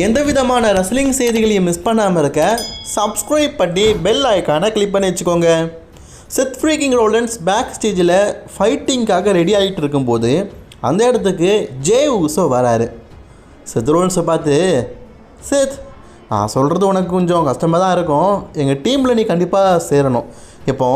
எந்த விதமான ரெஸ்லிங் செய்திகளையும் மிஸ் பண்ணாமல் இருக்க சப்ஸ்கிரைப் பண்ணி பெல் ஐக்கானை கிளிக் பண்ணி வச்சுக்கோங்க. செத் ஃப்ரீக்கிங் ரோலன்ஸ் பேக் ஸ்டேஜில் ஃபைட்டிங்காக ரெடி ஆகிட்டு இருக்கும்போது அந்த இடத்துக்கு ஜே உசோ வராரு. செத் ரோலன்ஸை பார்த்து செத் நான் சொல்கிறது உனக்கு கொஞ்சம் கஷ்டமாக தான் இருக்கும். எங்கள் டீமில் நீ கண்டிப்பாக சேரணும். இப்போ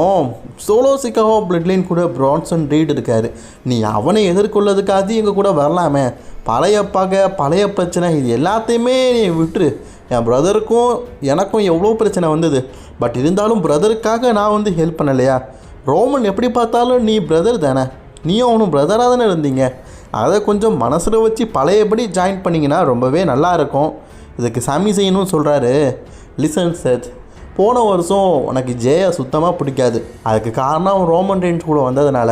சோலோ சிக்காவோ பிளட்லைன் கூட பிரான்சன் ரீட் இருக்கார். நீ அவனை எதிர்கொள்ளதுக்காக எங்கள் கூட வரலாமே. பழைய பகை பழைய பிரச்சனை இது எல்லாத்தையுமே நீ விட்டுரு. என் பிரதருக்கும் எனக்கும் எவ்வளோ பிரச்சனை வந்தது. பட் இருந்தாலும் பிரதருக்காக நான் வந்து ஹெல்ப் பண்ணலையா? ரோமன் எப்படி பார்த்தாலும் நீ பிரதர் தானே. நீயும் அவனும் பிரதராக தானே இருந்தீங்க. அதை கொஞ்சம் மனசில் வச்சு பழையபடி ஜாயின் பண்ணிங்கன்னா ரொம்பவே நல்லாயிருக்கும் இதுக்கு சாமி செய்யணும்னு சொல்கிறாரு லிசன் செட் போன வருஷம் உனக்கு ஜெயா சுத்தமாக பிடிக்காது. அதுக்கு காரணம் ரோமன் ரெயின்ஸ் கூட வந்ததுனால.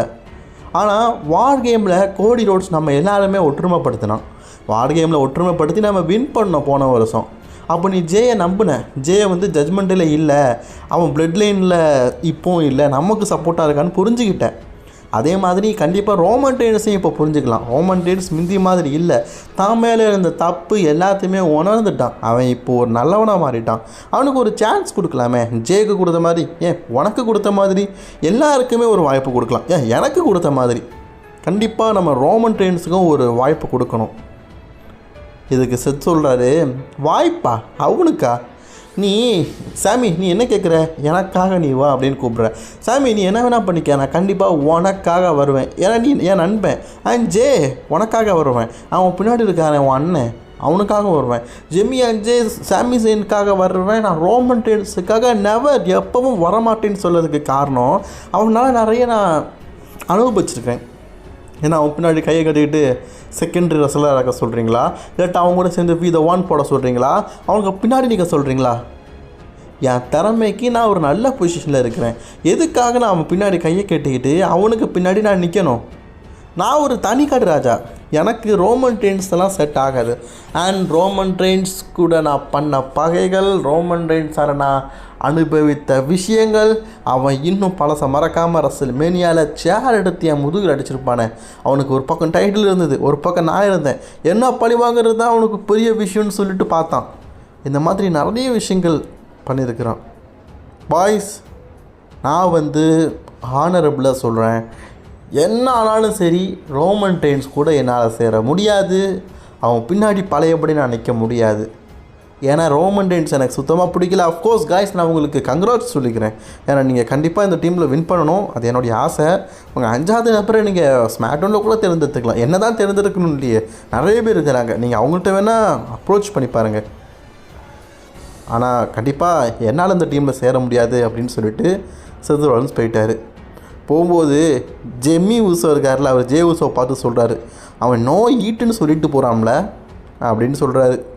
ஆனால் வார் கேமில் கோடி ரோட்ஸ் நம்ம எல்லாருமே ஒற்றுமைப்படுத்தினோம். வார் கேமில் ஒற்றுமைப்படுத்தி நம்ம வின் பண்ணோம் போன வருஷம். அப்போ நீ ஜேயை நம்பின. ஜேயை வந்து ஜட்மெண்ட்டில் இல்லை. அவன் பிளட் லைனில் இப்போவும் இல்லை. நமக்கு சப்போர்ட்டாக இருக்கான்னு புரிஞ்சுக்கிட்டேன் அதே மாதிரி கண்டிப்பாக ரோமன் டெய்ன்ஸையும் இப்போ புரிஞ்சுக்கலாம். ரோமன் டெய்ன்ஸ் முந்தி மாதிரி இல்லை. தான் மேலே இருந்த தப்பு எல்லாத்தையுமே உணர்ந்துட்டான். அவன் இப்போ ஒரு நல்லவனாக மாறிட்டான். அவனுக்கு ஒரு சான்ஸ் கொடுக்கலாமே. ஜேக்கு கொடுத்த மாதிரி ஏன் உனக்கு கொடுத்த மாதிரி? எல்லாருக்குமே ஒரு வாய்ப்பு கொடுக்கலாம். ஏன் எனக்கு கொடுத்த மாதிரி? கண்டிப்பாக நம்ம ரோமன் டெய்ன்ஸுக்கும் ஒரு வாய்ப்பு கொடுக்கணும். இதுக்கு செத் சொல்கிறாரு வாய்ப்பா? அவனுக்கா? நீ சாமி நீ என்ன கேட்குற எனக்காக நீ வா அப்படின்னு கூப்பிட்ற. சாமி நீ என்ன வேணால் பண்ணிக்க. நான் கண்டிப்பாக உனக்காக வருவேன். ஏன்னா நீ என் நண்பன். அஞ்சே ஜே உனக்காக வருவேன். அவன் பின்னாடி இருக்கான் உன் அண்ணன். அவனுக்காக வருவேன். ஜெமி அஞ்சே சாமி சேனுக்காக வருவேன். நான் ரோமன் டேன்ஸுக்காக நெவர் எப்பவும் வரமாட்டேன்னு சொல்லதுக்கு காரணம் அவனால் நிறைய நான் அனுபவிச்சிருக்கேன். ஏன்னா அவன் பின்னாடி கையை கட்டிக்கிட்டு செகண்டரி ரசலாக இருக்க சொல்கிறீங்களா இல்லாட்டா அவங்க கூட சேர்ந்து வி த ஒன் போட சொல்கிறீங்களா அவங்க பின்னாடி நிற்க சொல்கிறீங்களா என் திறமைக்கு நான் ஒரு நல்ல பொசிஷனில் இருக்கிறேன். எதுக்காக நான் அவன் பின்னாடி கையை கட்டிக்கிட்டு அவனுக்கு பின்னாடி நான் நிற்கணும் நான் ஒரு தனிக்காடு ராஜா. எனக்கு ரோமன் ட்ரெயின்ஸ் எல்லாம் செட் ஆகாது. அண்ட் ரோமன் ட்ரெயின்ஸ் கூட நான் பண்ண பகைகள் ரோமன் ட்ரெயின்ஸாரை நான் அனுபவித்த விஷயங்கள் அவன் இன்னும் பழச மறக்காமல் ரசல் மேனியால் சேர் எடுத்து என் முதுகில் அடிச்சிருப்பானே. அவனுக்கு ஒரு பக்கம் டைட்டில் இருந்தது ஒரு பக்கம் நான் இருந்தேன். என்ன பழி வாங்குறது தான் அவனுக்கு பெரிய விஷயம்னு சொல்லிட்டு பார்த்தான். இந்த மாதிரி நிறைய விஷயங்கள் பண்ணியிருக்கிறான். பாய்ஸ் நான் வந்து ஹானரபுளாக சொல்கிறேன் என்ன ஆனாலும் சரி ரோமன் டைன்ஸ் கூட என்னால் சேர முடியாது. அவன் பின்னாடி பழையபடி நான் நிற்க முடியாது. ஏன்னா ரோமன் டைன்ஸ் எனக்கு சுத்தமாக பிடிக்கல. அஃப்கோர்ஸ் காய்ஸ் நான் உங்களுக்கு கங்க்ராட்ஸ் சொல்லிக்கிறேன். ஏன்னா நீங்கள் கண்டிப்பாக இந்த டீமில் வின் பண்ணணும். அது என்னுடைய ஆசை. உங்கள் அஞ்சாவது நபரை நீங்கள் ஸ்மார்ட்ஃபோனில் கூட தேர்ந்தெடுத்துக்கலாம். என்ன தான் தேர்ந்தெடுக்கணும் இல்லையே. நிறைய பேர் இருக்கிறாங்க. நீங்கள் அவங்கள்ட்ட வேணால் அப்ரோச் பண்ணி பாருங்கள் ஆனால் கண்டிப்பாக என்னால் இந்த டீமில் சேர முடியாது அப்படின்னு சொல்லிட்டு செது வளர்ந்து போயிட்டார். போகும்போது ஜெம்மி ஊசோ இருக்கார்ல அவர் ஜே உசோ பார்த்து சொல்கிறாரு அவன் நோ ஈட்டுன்னு சொல்லிட்டு போகிறான்ல அப்படின்னு சொல்கிறாரு